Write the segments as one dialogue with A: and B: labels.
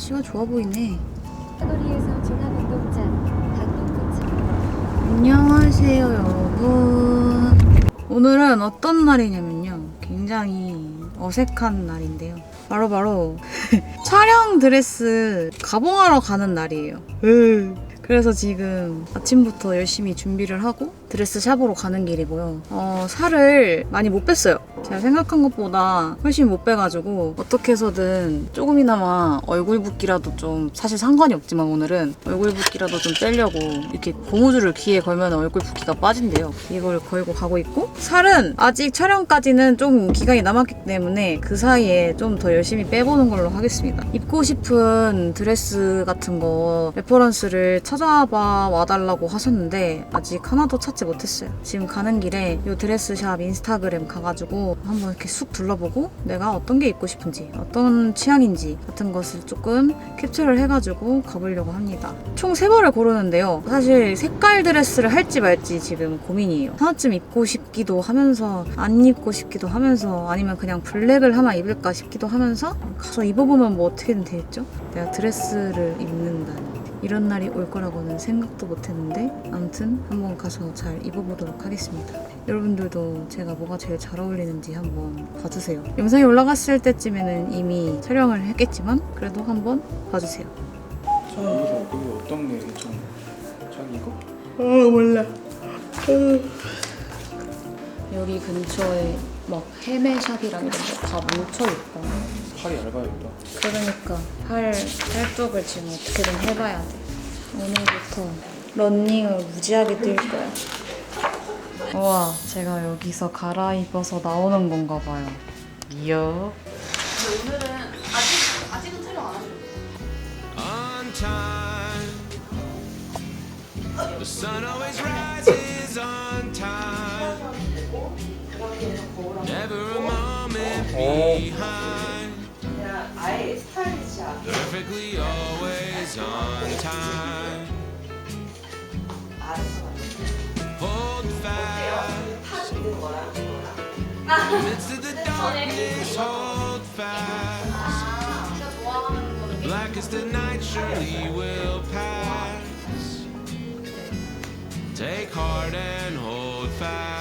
A: 날씨가 좋아 보이네.
B: 사거리에서 중앙운동장 강동구청
A: 안녕하세요, 여러분. 오늘은 어떤 날이냐면요. 굉장히 어색한 날인데요. 바로 바로 촬영 드레스 가봉하러 가는 날이에요. 그래서 지금 아침부터 열심히 준비를 하고 드레스 샵으로 가는 길이고요. 어, 살을 많이 못 뺐어요. 제가 생각한 것보다 훨씬 못 빼가지고 어떻게 해서든 조금이나마 얼굴 붓기라도 좀 사실 상관이 없지만 오늘은 얼굴 붓기라도 좀 빼려고 이렇게 고무줄을 귀에 걸면 얼굴 붓기가 빠진대요. 이걸 걸고 가고 있고 살은 아직 촬영까지는 좀 기간이 남았기 때문에 그 사이에 좀 더 열심히 빼보는 걸로 하겠습니다. 입고 싶은 드레스 같은 거 레퍼런스를 찾아봐 와달라고 하셨는데 아직 하나도 찾지 못했어요. 지금 가는 길에 이 드레스샵 인스타그램 가가지고 한번 이렇게 쑥 둘러보고 내가 어떤 게 입고 싶은지 어떤 취향인지 같은 것을 조금 캡처를 해가지고 가보려고 합니다. 총 세 벌을 고르는데요. 사실 색깔 드레스를 할지 말지 지금 고민이에요. 하나쯤 입고 싶기도 하면서 안 입고 싶기도 하면서 아니면 그냥 블랙을 하나 입을까 싶기도 하면서 가서 입어보면 뭐 어떻게든 되겠죠? 내가 드레스를 입는다니. 이런 날이 올 거라고는 생각도 못 했는데 아무튼 한번 가서 잘 입어보도록 하겠습니다. 여러분들도 제가 뭐가 제일 잘 어울리는지 한번 봐주세요. 영상이 올라갔을 때쯤에는 이미 촬영을 했겠지만 그래도 한번 봐주세요.
C: 저는 여기 여기 어떤 게좀 자기 이거?
A: 아 몰라. 여기 근처에 막 헤매샵이랑 이런 거 다 뭉쳐 있다.
C: 팔이 얇아야겠다.
A: 그러니까 팔 팔뚝을 지금 어떻게든 해봐야 돼. 오늘부터 런닝을 무지하게 뛸 거야. 우와, 제가 여기서 갈아입어서 나오는 건가 봐요. 이야.
D: on time. The sun always rises on time. Never a moment behind. Perfectly always on time. Hold fast. Amidst of the darkness, hold fast. The blackest of night surely will pass. Take heart and hold fast.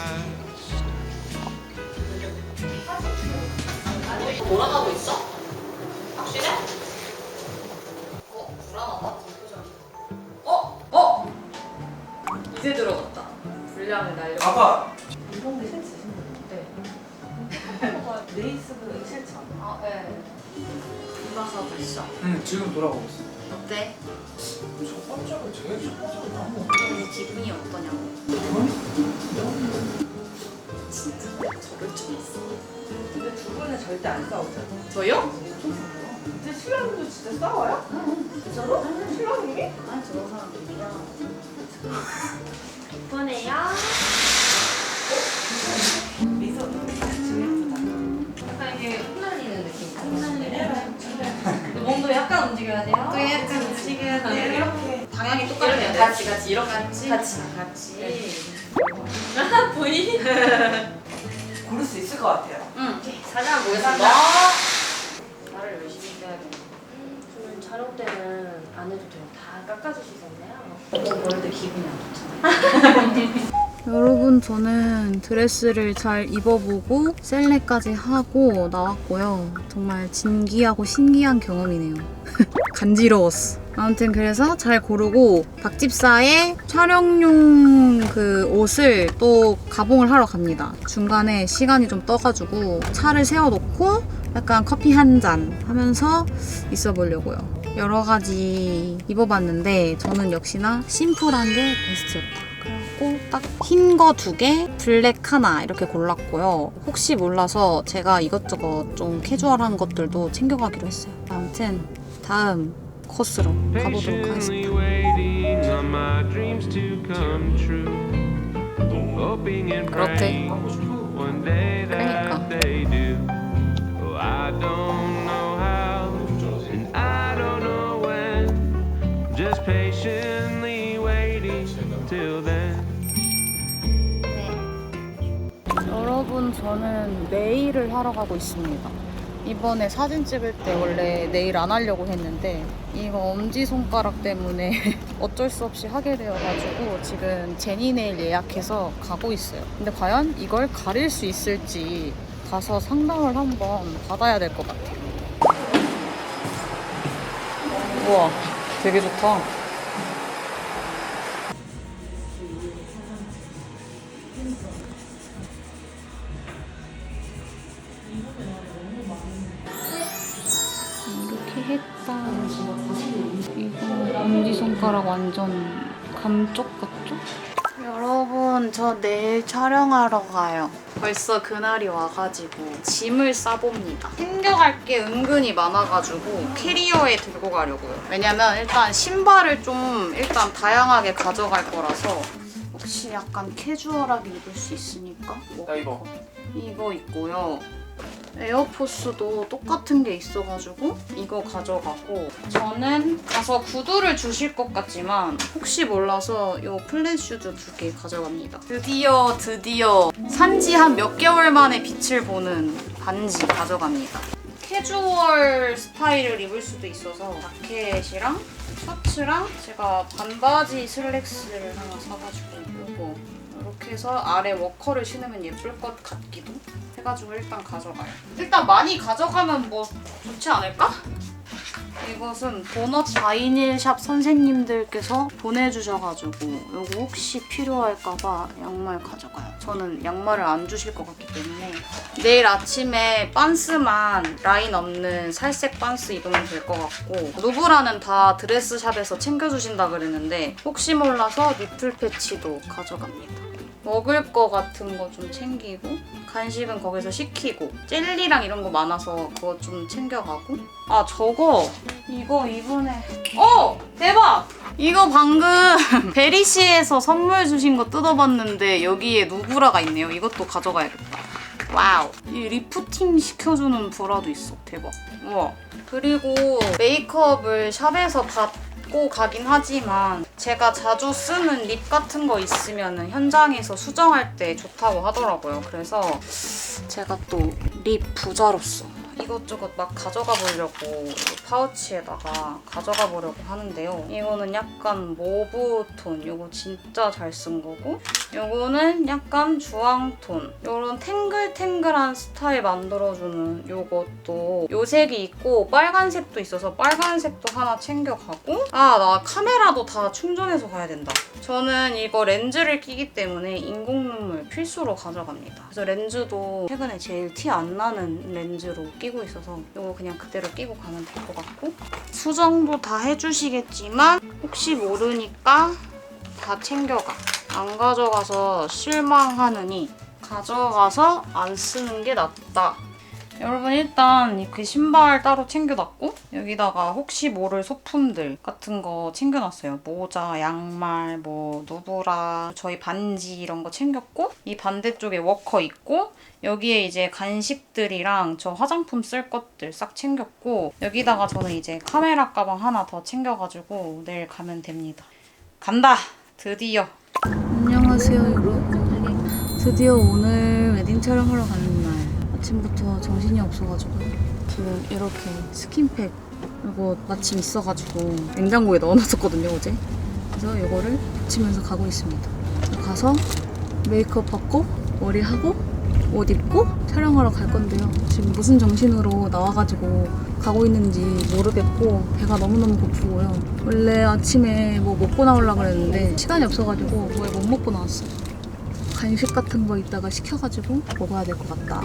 E: 돌아가고 있어? 분량을 날려.
C: 아빠.
E: 이런 게 싫지? 네. 레이스는 싫죠? 아, 네. 불안하고 있어.
C: 응 지금 돌아가고 있어.
E: 어때?
C: 첫 번째가 제일 첫 번째가 너무
E: 네 기분이 어떠냐고. 진짜 저럴 줄 있어.
F: 근데 두 분은 절대 안 싸우잖아.
E: 저요?
F: 근데 신랑도 진짜 싸워요? 진짜로? 신랑님이?
E: 아니, 저런 사람들이야. 약간 이게 흩날리는 느낌. 몸도 약간 움직여야 돼요. 또 약간 움직여야 돼요.
F: 이렇게
E: 방향이 똑같아야 돼. 같이 같이 이렇게 같이 같이 같이. 아 보이?
F: 고를 수 있을 것 같아요.
E: 응. 한번 보겠습니다. 나를 열심히 해야겠네.
G: 저는 촬영 때는 안 해도 돼요.
E: 좋잖아.
A: 여러분 저는 드레스를 잘 입어보고 셀레까지 하고 나왔고요. 정말 진기하고 신기한 경험이네요. 간지러웠어. 아무튼 그래서 잘 고르고 박집사의 촬영용 그 옷을 또 가봉을 하러 갑니다. 중간에 시간이 좀 떠가지고 차를 세워놓고 약간 커피 한 잔 하면서 있어 보려고요. 여러 가지 입어봤는데 저는 역시나 심플한 게 베스트였다. 그래갖고 딱 흰 거 두 개, 블랙 하나 이렇게 골랐고요. 혹시 몰라서 제가 이것저것 좀 캐주얼한 것들도 챙겨가기로 했어요. 아무튼 다음 코스로 가보도록 하겠습니다. 그렇대. 그러니까. 저는 네일을 하러 가고 있습니다. 이번에 사진 찍을 때 원래 내일 안 하려고 했는데 이거 엄지손가락 때문에 어쩔 수 없이 하게 되어가지고 지금 제니 네일 예약해서 가고 있어요. 근데 과연 이걸 가릴 수 있을지 가서 상담을 한번 받아야 될 것 같아요. 우와, 되게 좋다. 완전 감쪽 같죠? 여러분, 저 내일 촬영하러 가요. 벌써 그날이 와가지고 짐을 싸봅니다. 챙겨갈 게 은근히 많아가지고 캐리어에 들고 가려고요. 왜냐면 일단 신발을 좀 일단 다양하게 가져갈 거라서 혹시 약간 캐주얼하게 입을 수 있으니까
C: 뭐나 이거.
A: 이거 있고요. 에어포스도 똑같은 게 있어가지고 이거 가져가고 저는 가서 구두를 주실 것 같지만 혹시 몰라서 이 플랫슈즈 두 개 가져갑니다. 드디어 드디어 산지 한 몇 개월 만에 빛을 보는 반지 가져갑니다. 캐주얼 스타일을 입을 수도 있어서 자켓이랑 셔츠랑 제가 반바지 슬랙스를 하나 사가지고 이거 이렇게 해서 아래 워커를 신으면 예쁠 것 같기도 해가지고 일단 가져가요. 일단 많이 가져가면 뭐 좋지 않을까? 이것은 도넛 바이닐샵 선생님들께서 보내주셔가지고 이거 혹시 필요할까봐 양말 가져가요. 저는 양말을 안 주실 것 같기 때문에 내일 아침에 반스만 라인 없는 살색 반스 입으면 될 것 같고 누브라는 다 드레스샵에서 챙겨주신다 그랬는데 혹시 몰라서 니플 패치도 가져갑니다. 먹을 거 같은 거 좀 챙기고 간식은 거기서 시키고 젤리랑 이런 거 많아서 그거 좀 챙겨가고. 아 저거! 이거 이번에. 어! 대박! 이거 방금 베리시에서 선물 주신 거 뜯어봤는데 여기에 누브라가 있네요. 이것도 가져가야겠다. 와우. 이 리프팅 시켜주는 브라도 있어. 대박. 우와 그리고 메이크업을 샵에서 받고 가긴 하지만 제가 자주 쓰는 립 같은 거 있으면 현장에서 수정할 때 좋다고 하더라고요. 그래서 제가 또 립 부자로서 이것저것 막 가져가 보려고 이 파우치에다가 가져가 보려고 하는데요. 이거는 약간 모브 톤, 이거 진짜 잘 쓴 거고 이거는 약간 주황톤, 이런 탱글탱글한 스타일 만들어주는 이것도 요 색이 있고 빨간색도 있어서 빨간색도 하나 챙겨가고 아 나 카메라도 다 충전해서 가야 된다. 저는 이거 렌즈를 끼기 때문에 인공 눈물 필수로 가져갑니다. 그래서 렌즈도 최근에 제일 티 안 나는 렌즈로 끼고 있어서 이거 그냥 그대로 끼고 가면 될 것 같고 수정도 다 해주시겠지만 혹시 모르니까 다 챙겨가. 안 가져가서 실망하느니 가져가서 안 쓰는 게 낫다. 여러분 일단 그 신발 따로 챙겨놨고 여기다가 혹시 모를 소품들 같은 거 챙겨놨어요. 모자, 양말, 뭐 누브라, 저희 반지 이런 거 챙겼고 이 반대쪽에 워커 있고 여기에 이제 간식들이랑 저 화장품 쓸 것들 싹 챙겼고 여기다가 저는 이제 카메라 가방 하나 더 챙겨가지고 내일 가면 됩니다. 간다! 드디어! 안녕하세요 여러분. 드디어 오늘 웨딩 촬영하러 가는 날. 아침부터 정신이 없어가지고 지금 이렇게 스킨팩 이거 마침 있어가지고 냉장고에 넣어놨었거든요 어제. 그래서 이거를 붙이면서 가고 있습니다. 가서 메이크업 받고 머리 하고 옷 입고 촬영하러 갈 건데요. 지금 무슨 정신으로 나와가지고 가고 있는지 모르겠고 배가 너무너무 고프고요. 원래 아침에 뭐 먹고 나오려고 그랬는데 시간이 없어가지고 뭐에 못 먹고 나왔어요. 간식 같은 거 이따가 시켜가지고 먹어야 될 것 같다.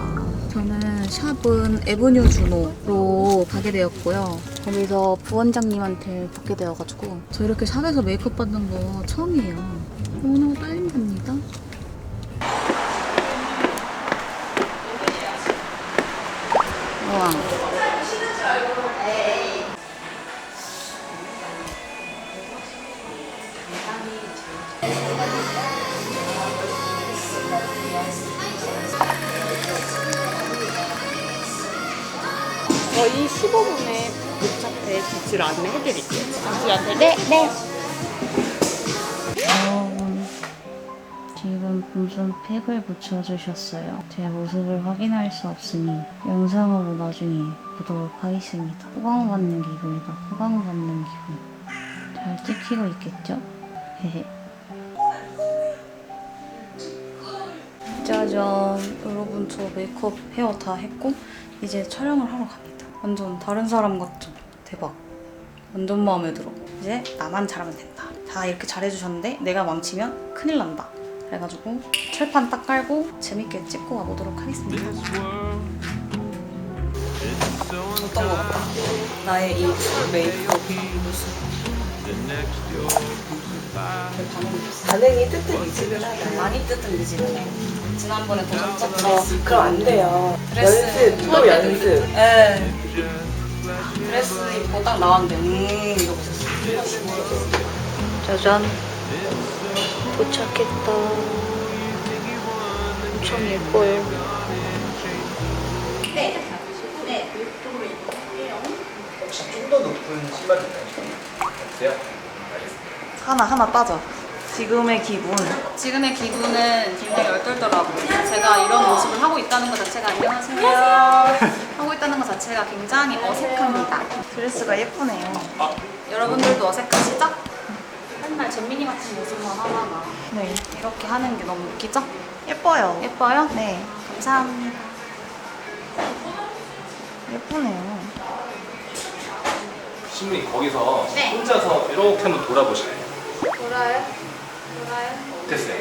A: 저는 샵은 에브뉴 준호로 가게 되었고요. 거기서 부원장님한테 받게 되어가지고 저 이렇게 샵에서 메이크업 받는 거 처음이에요. 너무너무 떨린답니다. 우와.
H: 15분에 도착해 빛을 안내해드릴게요. 잠시만요. 네, 네.
A: 여러분 지금 무슨 팩을 붙여주셨어요. 제 모습을 확인할 수 없으니 영상으로 나중에 보도록 하겠습니다. 호강받는 기분이다. 호강받는 기분. 잘 찍히고 있겠죠? 헤헤. 짜잔 여러분 저 메이크업 헤어 다 했고 이제 촬영을 하러 갑니다 완전 다른 사람 같죠? 대박 완전 마음에 들어 이제 나만 잘하면 된다 다 이렇게 잘해주셨는데 내가 망치면 큰일 난다 그래가지고 철판 딱 깔고 재밌게 찍고 와보도록 하겠습니다 어떤 거 같다? 나의 이 메이크업
D: you're crucified.
F: 반응이 뜨뜻미지근하다.
A: 많이 뜨뜻미지근해 지난번에 도전했죠?
F: 그럼 안 돼요.
A: 드레스
F: 연습, 또 연습.
A: 네
D: Just
A: 드레스 입고 딱 나왔는데 음 이거 보셨어요? 짜잔 도착했다 엄청 예뻐요
C: 혹시 좀 더 높은 신발 있나요? 없어요? 알겠습니다.
F: 하나 하나 따져. 지금의 기분.
A: 지금의 기분은 굉장히 얼떨더라고요. 제가 이런 모습을 하고 있다는 것 자체가 안녕하세요. 자체가 굉장히 어색합니다.
F: 드레스가 예쁘네요.
A: 여러분들도 어색하시죠? 맨날 잼민이 같은 모습만 하다가
F: 네.
A: 이렇게 하는 게 너무 웃기죠?
F: 예뻐요.
A: 예뻐요?
F: 네.
A: 감사합니다.
F: 예쁘네요.
C: 신부님 거기서
A: 네.
C: 혼자서 이렇게 한번 돌아보실래요?
A: 돌아요? 돌아요?
C: 됐어요.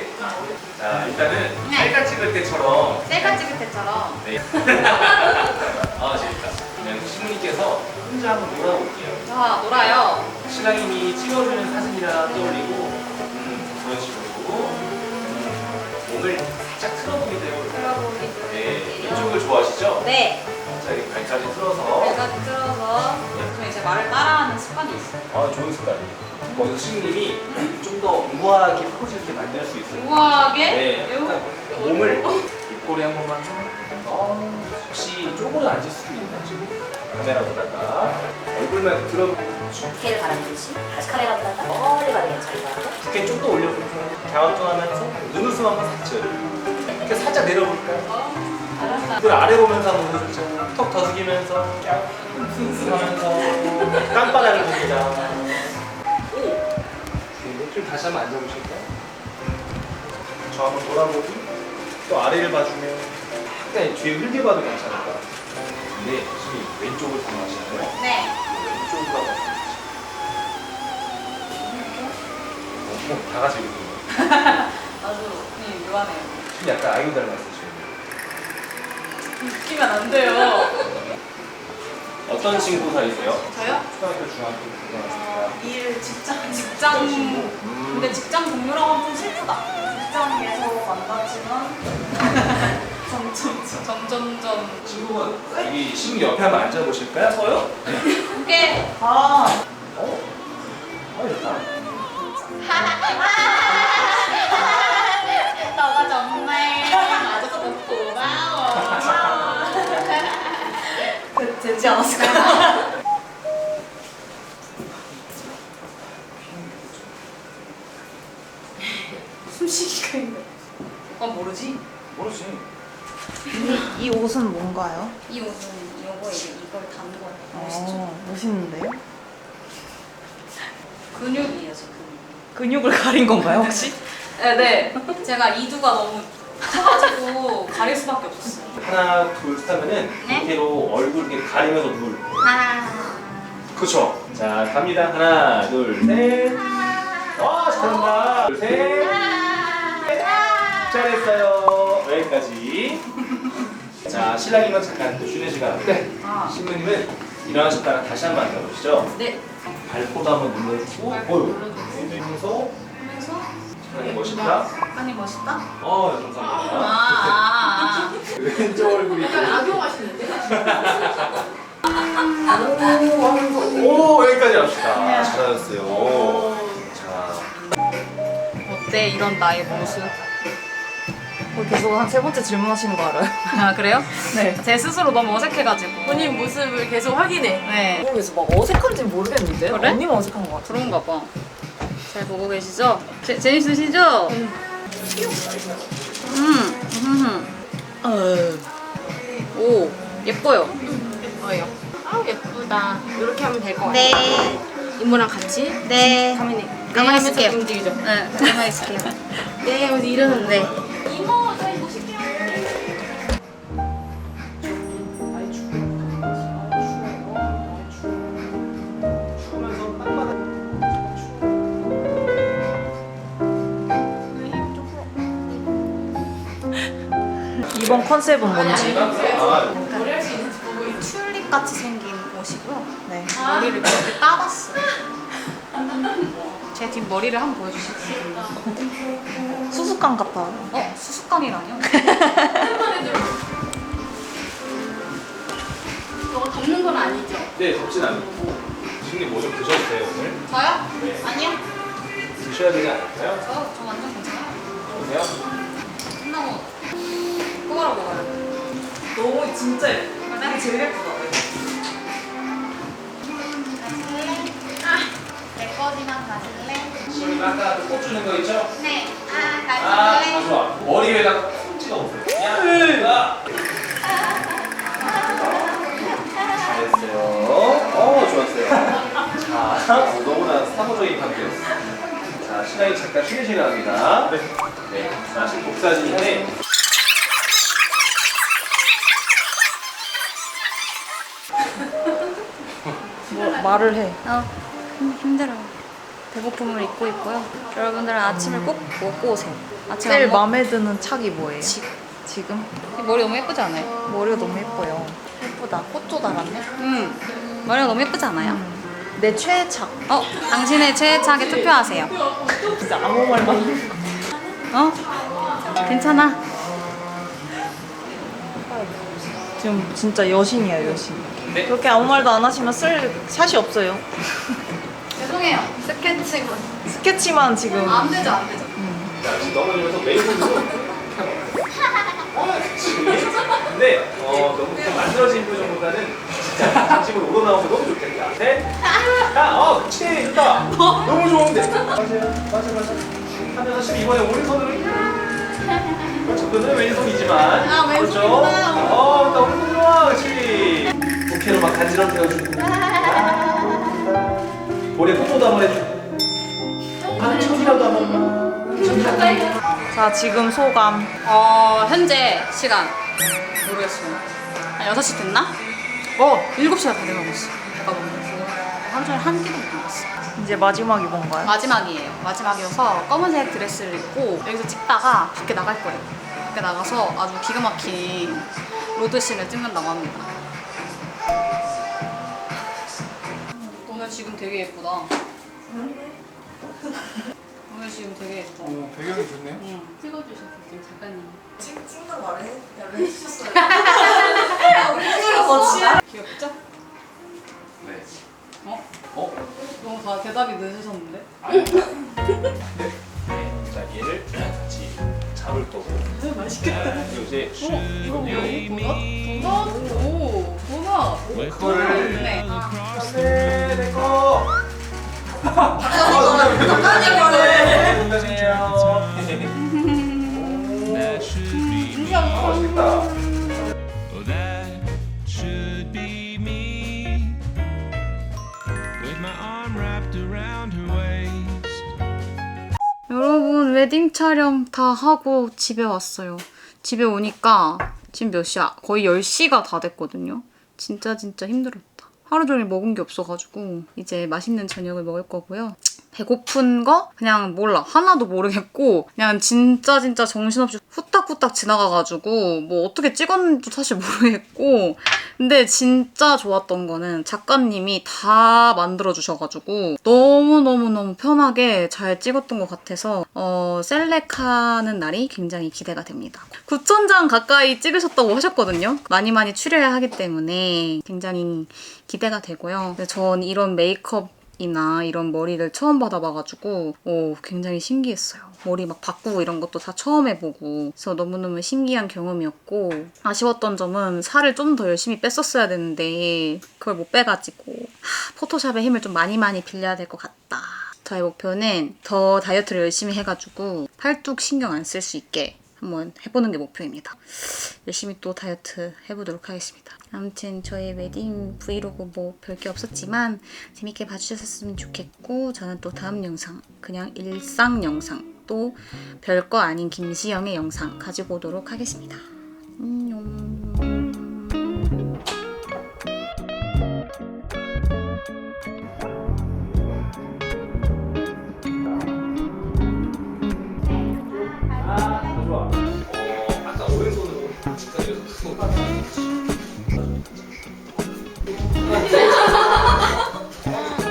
C: 자 일단은
A: 네.
C: 셀카 찍을 때처럼
A: 셀카 찍을 때처럼
C: 네. 아 재밌다. 그냥 신부님께서 혼자 한번 놀아볼게요.
A: 자, 놀아요.
C: 신랑님이 찍어주는 사진이라 떠올리고 음, 그런 식으로 음, 몸을 살짝 틀어보기도 해볼까요?
A: 들어보기도
C: 네, 이쪽을 좋아하시죠?
A: 네.
C: 자 이렇게 발까지 틀어서
A: 발까지 들어서 저 이제 말을 따라하는 습관이 있어요.
C: 아 좋은 습관이에요. 거기서 신부님이 좀 더 우아하게 포즈 이렇게 만들 수 있어요.
A: 우아하게?
C: 네, 약간 몸을 입꼬리 한 번만 어, 혹시 쪼그려 앉을 수도 있나요? 지금 카메라 보다가 얼굴만 들어
I: 두께를 바라보듯이 카메라 보다가 멀리 가는 잘 봐요.
C: 두께 좀 더 올려볼까요? 갸우뚱하면서 눈웃음 한번 살짝 이렇게 살짝 내려볼까요? 그 아래 보면서 한번 보여주죠 턱 더숙이면서 갸우뚱하면서 땀바닥을 봅니다 오! 좀 다시 한번 앉아보실까요? 저 한번 돌아보고 또 아래를 봐주면 약간 뒤에 흘게 봐도 괜찮을 것 같아요 근데 지금 왼쪽을 선호하시나요?
A: 네.
C: 왼쪽으로 어, 다 같이 이렇게
A: 아주 그냥 묘하네요.
C: 지금 약간 아이유 닮았어요 지금
A: 웃기면 안 돼요.
C: 어떤 친구 사이세요?
A: 저요?
C: 초등학교, 중학교, 고등학교
A: 일, 직장, 직장.
C: 음.
A: 근데 직장 동료라고 하면 좀 슬프다. 직장에서 만났지만. 점점 점. 점점점.
C: 친구분 여기 친구 옆에 한번 앉아보실까요? 저요?
A: 함께.
F: 아.
C: 어? 아 좋다
A: 너가 정말 맞아서 너무 고마워.
F: 되, 되지 않았을까 요?
A: 숨쉬기가 있네. 어, 모르지?
C: 모르지
F: 이, 이 옷은 뭔가요?
A: 이 옷은 이거 이제 이걸 단 거예요. 멋있죠?
F: 어, 멋있는데요?
A: 근육이에요, 저 근육.
F: 근육을 가린 건가요, 혹시?
A: 네, 네. 제가 이두가 너무 커가지고 가릴 수밖에 없었어요.
C: 하나 둘셋 하면은
A: 네?
C: 이렇게로 얼굴 이렇게 가리면서 눈
A: 하나.
C: 그쵸 자 갑니다 하나 둘 셋 와 잘한다 둘 셋 잘했어요 여기까지 자 신랑님은 잠깐 또 쉬는 시간 네
A: 아.
C: 신부님은 일어나셨다가 다시 한번 앉아보시죠
A: 네.
C: 발포도 한번 눌러주고 어유. 하면서
A: 하면서
C: 신랑님 멋있다
A: 아니 멋있다.
C: 어
A: 아,
C: 감사합니다
A: 아, 아.
C: 왼쪽 얼굴이? 오 여기까지 합시다 잘하셨어요 자
A: 어때 이런 나의 모습?
F: 어, 계속 한 세 번째 질문하시는 거 알아요?
A: 아 그래요?
F: 네.
A: 제 스스로 너무 어색해가지고.
H: 본인 모습을 계속 확인해.
A: 네.
F: 모르겠어. 막 어색한지 모르겠는데?
A: 그래?
F: 언니만 어색한 것 같아.
A: 그런가 봐. 잘 보고 계시죠? 재, 재밌으시죠? 음, 음, 어, 오, 예뻐요. 예뻐요.
H: 아 예쁘다. 이렇게 하면 될 것 같아요.
A: 네,
H: 이모랑 같이
A: 네.
H: 가만히
A: 가만히
H: 하면서
A: 있을게요.
H: 움직이죠.
A: 네, 가만히 있을게요.
H: 네 하면서 이러는데.
F: 이번 컨셉은 뭔지.
C: 아,
A: 튤립 같이 생긴 옷이고요. 네, 머리를 이렇게 따봤어요. 제 뒷머리를 한번 보여주실게요.
F: 수수깡 같아요.
A: 어, 수수깡이라뇨?
H: 저거 덮는 건 아니죠?
C: 네, 덥진 않고 지금 뭐좀 드셔도 돼요 오늘?
A: 저요?
C: 네.
A: 아니요.
C: 드셔야 되지 않을까요?
A: 저, 저 완전 괜찮아요.
C: 좋으세요?
A: 끝나고 꼬바로 먹어요.
F: 너무 진짜 예뻐.
A: 그래?
F: 제일 예쁘다.
A: 내 거지만 가질래?
C: 지금 아까 그꽃 주는 거 있죠?
A: 네. 아,
C: 아, 아, 좋아. 머리 위에다가 콕 찍어 보세요. 야, 잘했어요. 어, 좋았어요. 자, 어, 너무나 사무적인 관계였어. 자, 시간이 잠깐 쉬시려 합니다. 네. 네. 자, 지금 복사진인데.
F: 뭐 말을 해.
A: 어, 힘- 힘들어요. 배고픔을 잊고 있고요. 여러분들은 아침을 꼭 먹고 오세요. 아침
F: 제일
A: 안 먹...
F: 마음에 드는 착이 뭐예요?
A: 지-
F: 지금?
A: 머리 너무 예쁘지 않아요?
F: 머리가 너무 예뻐요. 예쁘다. 꽃도 달았네.
A: 응. 머리가 너무 예쁘지 않아요?
F: 내 최애 착.
A: 어, 당신의 최애착에 투표하세요.
F: 진짜 아무 말만.
A: 어? 괜찮아.
F: 지금 진짜 여신이야 여신.
C: 네.
F: 그렇게 아무 말도 안 하시면 쓸 샷이 없어요.
A: 죄송해요. 스케치만.
F: 스케치만 지금.
A: 안 되죠, 안 되죠.
C: 자, 지금 넘어지면서 그치. 근데 어, 너무 그냥 만들어진 표정보다는 진짜 진심으로 우러나오면 너무 좋겠다. 셋. 야, 어, 그치, 좋다. 너무 좋은데. 맞아요, 맞아, 맞아. 하면서 12번에 오른손으로 그렇죠. 그는 왼손이지만.
A: 아, 왼손이구나.
C: 그렇죠? 어, 나 오른손 좋아, 그렇 지. 부케로 막 간지럼 태워주고. 아, 볼에 뽀뽀도 한번 해주고. 아, 척이라도 한 번만.
F: 자 지금 소감.
A: 어, 현재 시간. 모르겠어요. 한 6시 됐나? 어, 7시가 다 돼가고 있어. 보면. 하루 종일 한 끼도 못 먹었어.
F: 이제 마지막이 뭔가요?
A: 마지막이에요. 마지막이어서 검은색 드레스를 입고 여기서 찍다가 밖에 나갈 거예요. 밖에 나가서 아주 기가 막힌 로드씬을 찍는다고 합니다. 지금 되게 예쁘다. 오늘 지금 되게 예뻐.
C: 오, 배경이 좋네요.
A: 응. 찍어주셨어 지금 작가님.
F: 찍는 말을 해주셨어요.
A: 귀엽죠?
C: 네.
A: 어?
C: 어?
A: 너무 다 대답이 늦으셨는데?
C: 네. 자, 얘를 같이 잡을 거고. 맛있겠다. 이제
A: 이거 뭐야? 도넛? 도넛? 오, 도넛.
C: 그거를
A: 네.
C: 네, 아.
D: Oh.
A: 여러분 웨딩 촬영 다 하고 집에 왔어요. 집에 오니까 지금 몇 시야? 거의 10시가 다 됐거든요. 진짜 진짜 힘들었다. 하루 종일 먹은 게 없어가지고 이제 맛있는 저녁을 먹을 거고요. 배고픈 거 그냥 몰라 하나도 모르겠고 그냥 진짜 진짜 정신없이 후딱후딱 지나가가지고 뭐 어떻게 찍었는지도 사실 모르겠고 근데 진짜 좋았던 거는 작가님이 다 만들어주셔가지고 너무너무너무 편하게 잘 찍었던 것 같아서 어, 셀렉하는 날이 굉장히 기대가 됩니다. 9천장 가까이 찍으셨다고 하셨거든요. 많이 많이 출연을 하기 때문에 굉장히 기대가 되고요. 전 이런 메이크업 이나 이런 머리를 처음 받아봐가지고 오, 굉장히 신기했어요. 머리 막 바꾸고 이런 것도 다 처음 해보고 그래서 너무너무 신기한 경험이었고 아쉬웠던 점은 살을 좀 더 열심히 뺐었어야 되는데 그걸 못 빼가지고 하, 포토샵의 힘을 좀 많이 많이 빌려야 될 것 같다. 저의 목표는 더 다이어트를 열심히 해가지고 팔뚝 신경 안 쓸 수 있게 한번 해보는 게 목표입니다. 열심히 또 다이어트 해보도록 하겠습니다. 아무튼 저의 웨딩 브이로그 뭐 별게 없었지만 재밌게 봐주셨으면 좋겠고 저는 또 다음 영상 그냥 일상 영상 또 별거 아닌 김시영의 영상 가지고 오도록 하겠습니다. 안녕.
C: 아,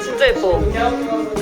F: 진짜 예뻐.